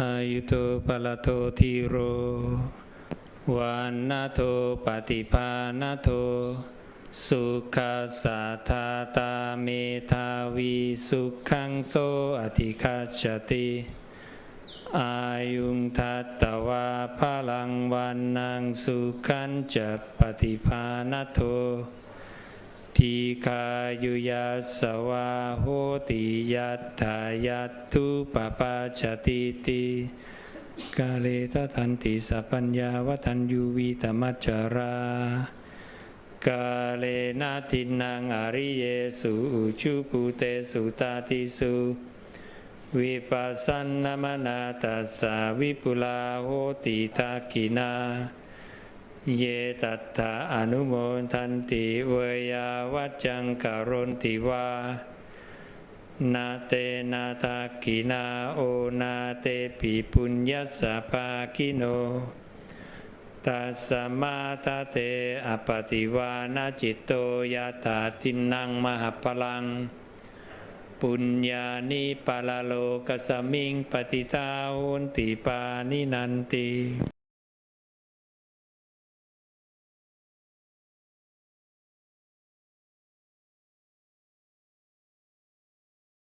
อายุโตปะละโตทีโรวันนาโตปฏิภาณโตสุขสสะทาตาเมทาวีสุขังโสอธิคัจติอายุงทัตตวาพลังวันนังสุขันจะปฏิภาณโท ทีคายุยัสสวาโหติยัตถายัตถุปปาชติติกาเลตทันติสัพพัญญาวัทันยูวีตมัจจารากาเลนาทินังอริเยสุอุชุปุเตสุตาติสุวิปัสสนามนาตัสสาวิปุลาโหติทากินา เยตัตถาอนุโมทันติเวยาวัจจังกรณติวานาเตนาทากินาโอนาเตปิปุญญสสะปาคิโนตัสสะมาตาเตอปติวานาจิตโตยาตาตินังมหพลัง ปุญญานิปาลาโลกสมิงปฏิตาโหนติปานินันติ